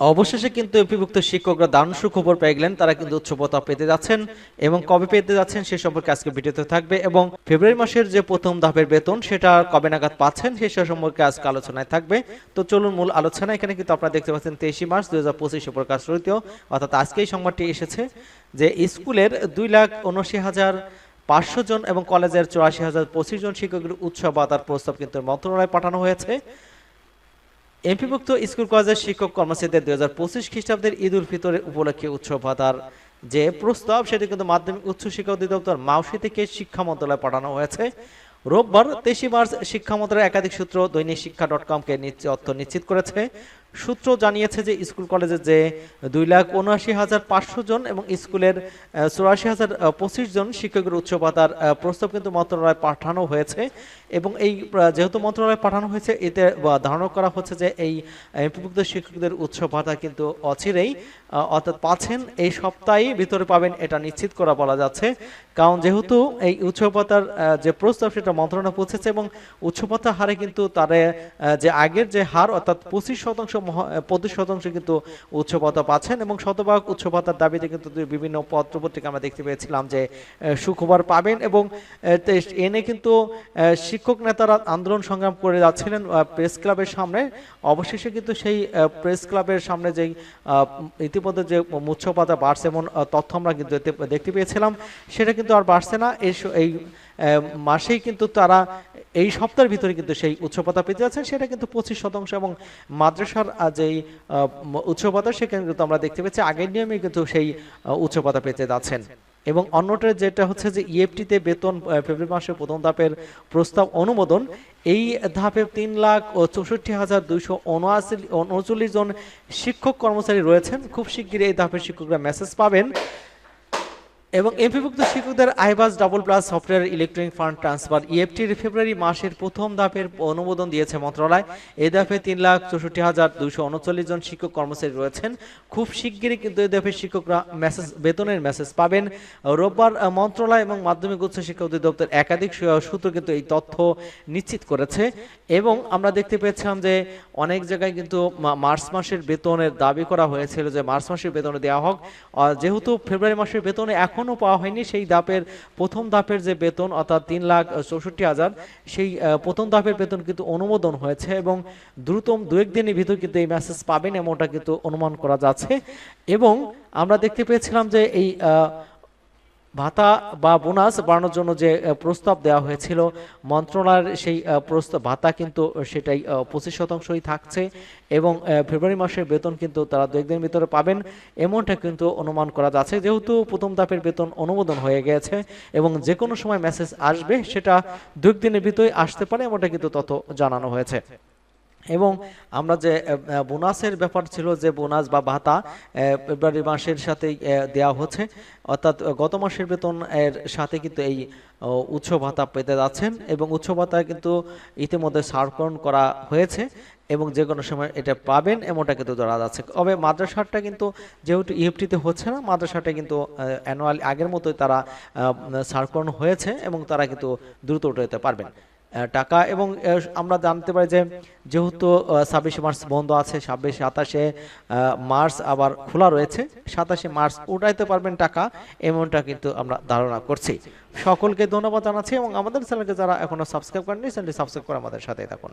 অবশেষে কিন্তু এমপিভুক্ত শিক্ষকরা দারুণ সুখবর পেয়ে গেলেন। তারা কিন্তু উচ্চ ভাতা পেতে যাচ্ছেন এবং কবে পেতে যাচ্ছেন সে সম্পর্কে আজকে ভিডিওতে থাকবে এবং ফেব্রুয়ারি মাসের যে প্রথম ধাপের বেতন, সেটা কবে নাগাদ পাচ্ছেন সে সম্পর্কে আজকে আলোচনায় থাকবে। তো চলুন মূল আলোচনা, এখানে কিন্তু আপনারা দেখতে পাচ্ছেন তেইশে মার্চ দুই হাজার পঁচিশে প্রকাশ রইত অর্থাৎ আজকেই সংবাদটি এসেছে যে স্কুলের দুই লাখ উনআশি হাজার পাঁচশো জন এবং কলেজের চুরাশি হাজার পঁচিশ জন শিক্ষকের উৎসব ভাতার প্রস্তাব কিন্তু মন্ত্রণালয়ে পাঠানো হয়েছে। এমপিভুক্ত স্কুল কলেজের শিক্ষক কর্মচারীদের দুই হাজার পঁচিশ খ্রিস্টাব্দের ঈদ উল ফিতরের উপলক্ষে উৎসব ভাতার যে প্রস্তাব, সেটি কিন্তু মাধ্যমিক উচ্চ শিক্ষা অধিদপ্তর মাউসি থেকে শিক্ষা মন্ত্রণালয়ে পাঠানো হয়েছে। রোববার তেইশে মার্চ শিক্ষা মন্ত্রণালয়ের একাধিক সূত্র দৈনিক শিক্ষা ডট কমকে অর্থ নিশ্চিত করেছে। সূত্র জানিয়েছে যে স্কুল কলেজে যে দুই লাখ উনআশি হাজার পাঁচশো জন এবং স্কুলের চুরাশি হাজার পঁচিশ জন শিক্ষকের উচ্চ ভাতার প্রস্তাব কিন্তু মন্ত্রণালয়ে পাঠানো হয়েছে এবং এই যেহেতু মন্ত্রণালয়ে পাঠানো হয়েছে, এতে ধারণা করা হচ্ছে যে এই এমপিভুক্ত শিক্ষকদের উচ্চ ভাতা কিন্তু অচিরেই অর্থাৎ পাচ্ছেন। এই সপ্তাহেই ভিতরে পাবেন, এটা নিশ্চিত করা বলা যাচ্ছে। কারণ যেহেতু এই উচ্চ ভাতার যে প্রস্তাব, সেটা মন্ত্রণালয়ে পৌঁছেছে এবং উচ্চ হারে কিন্তু তার যে আগের যে হার, অর্থাৎ পঁচিশ শতাংশ পঁচিশ শতাংশ কিন্তু উচ্চ পাচ্ছেন এবং শতভাগ উচ্চ ভাতার দাবিতে কিন্তু বিভিন্ন আমরা দেখতে পেয়েছিলাম যে সুখবর পাবেন এবং এনে কিন্তু শিক্ষক নেতারা আন্দোলন সংগ্রাম করে যাচ্ছিলেন প্রেস ক্লাবের সামনে। অবশেষে কিন্তু সেই প্রেস ক্লাবের সামনে যেই ইতিমধ্যে যে উচ্চ বাড়ছে এমন তথ্য আমরা কিন্তু দেখতে- পেয়েছিলাম। সেটা কিন্তু আর বাড়ছে না। এই মাসেই কিন্তু তারা, এই সপ্তাহের ভিতরে কিন্তু সেই উচ্চপতা পেতে যাচ্ছেন। সেটা কিন্তু পঁচিশ শতাংশ এবং মাদ্রাসার যেই উচ্চপাতা সেখানে কিন্তু আমরা দেখতে পেয়েছি আগের নিয়মে কিন্তু সেই উচ্চপাতা পেতে যাচ্ছেন। এবং অন্যটা যেটা হচ্ছে যে ইএফটিতে বেতন ফেব্রুয়ারি মাসের প্রথম ধাপের প্রস্তাব অনুমোদন, এই ধাপে তিন লাখ চৌষট্টি হাজার দুইশো উনচল্লিশ জন শিক্ষক কর্মচারী রয়েছেন। খুব শিগগিরই এই ধাপের শিক্ষকরা মেসেজ পাবেন। এবং এমপিভুক্ত শিক্ষকদের iBAS double plus software electronic fund transfer ইএফটির ফেব্রুয়ারি মাসের প্রথম ধাপের অনুমোদন দিয়েছে মন্ত্রণালয়। এই ধাপে তিন লাখ চৌষট্টি হাজার দুইশো উনচল্লিশ জন শিক্ষক কর্মচারী রয়েছেন। খুব শিগগিরই কিন্তু এই ধাপের শিক্ষকরা মেসেজ, বেতনের মেসেজ পাবেন। রোববার মন্ত্রণালয় এবং মাধ্যমিক উচ্চ শিক্ষা অধিদপ্তর একাধিক সূত্র কিন্তু এই তথ্য নিশ্চিত করেছে। এবং আমরা দেখতে পেয়েছিলাম যে অনেক জায়গায় কিন্তু মার্চ মাসের বেতনের দাবি করা হয়েছিল যে মার্চ মাসের বেতনে দেওয়া হোক। যেহেতু ফেব্রুয়ারি মাসের বেতনে এখনও পাওয়া হয়নি। সেই দাপের প্রথম দাপের যে বেতন, অর্থাৎ তিন লাখ চৌষট্টি হাজার, সেই প্রথম দাপের বেতন কিন্তু অনুমোদন হয়েছে এবং দ্রুতম দু একদিনের ভিতর কিন্তু এই মেসেজ পাবেন এমনটা কিন্তু অনুমান করা যাচ্ছে। এবং আমরা দেখতে পেয়েছিলাম যে এই ভাতা বা বোনাস বাড়ানোর জন্য যে প্রস্তাব দেওয়া হয়েছিল, মন্ত্রণালয়ের সেই প্রস্তাব, ভাতা কিন্তু সেটাই পঁচিশ শতাংশই থাকছে এবং ফেব্রুয়ারি মাসের বেতন কিন্তু তারা দু একদিনের ভিতরে পাবেন। এমনটা কিন্তু অনুমান করা যাচ্ছে। যেহেতু প্রথম ধাপের বেতন অনুমোদন হয়ে গেছে এবং যে কোনো সময় মেসেজ আসবে, সেটা দু একদিনের ভিতরে আসতে পারে, এমনটা কিন্তু তথ্য জানানো হয়েছে। এবং আমরা যে বোনাসের ব্যাপার ছিল যে বোনাস বা ভাতা ফেব্রুয়ারি মাসের সাথেই আহ, দেওয়া হচ্ছে। অর্থাৎ গত মাসের বেতন এর সাথে কিন্তু এই উচ্চ ভাতা পেতে যাচ্ছেন এবং উচ্চ ভাতা কিন্তু ইতিমধ্যে সারকরণ করা হয়েছে এবং যে কোনো সময় এটা পাবেন এমনটা কিন্তু ধরা যাচ্ছে। তবে মাদ্রাসাটা কিন্তু যেহেতু ইএফটিতে হচ্ছে না মাদ্রাসাটা কিন্তু অ্যানুয়াল আগের মতোই তারা সারকরণ হয়েছে এবং তারা কিন্তু দ্রুত উঠে পারবেন। টাকা এবং আমরা জানতে পারি যে যেহেতু ছাব্বিশে মার্চ বন্ধ আছে, ছাব্বিশে, সাতাশে মার্চ আবার খোলা রয়েছে, সাতাশে মার্চ উঠাইতে পারবেন টাকা, এমনটা কিন্তু আমরা ধারণা করছি। সকলকে ধন্যবাদ জানাচ্ছি এবং আমাদের চ্যানেলকে যারা এখনও সাবস্ক্রাইব করেননি, চ্যানেলটি সাবস্ক্রাইব করে আমাদের সাথে থাকুন।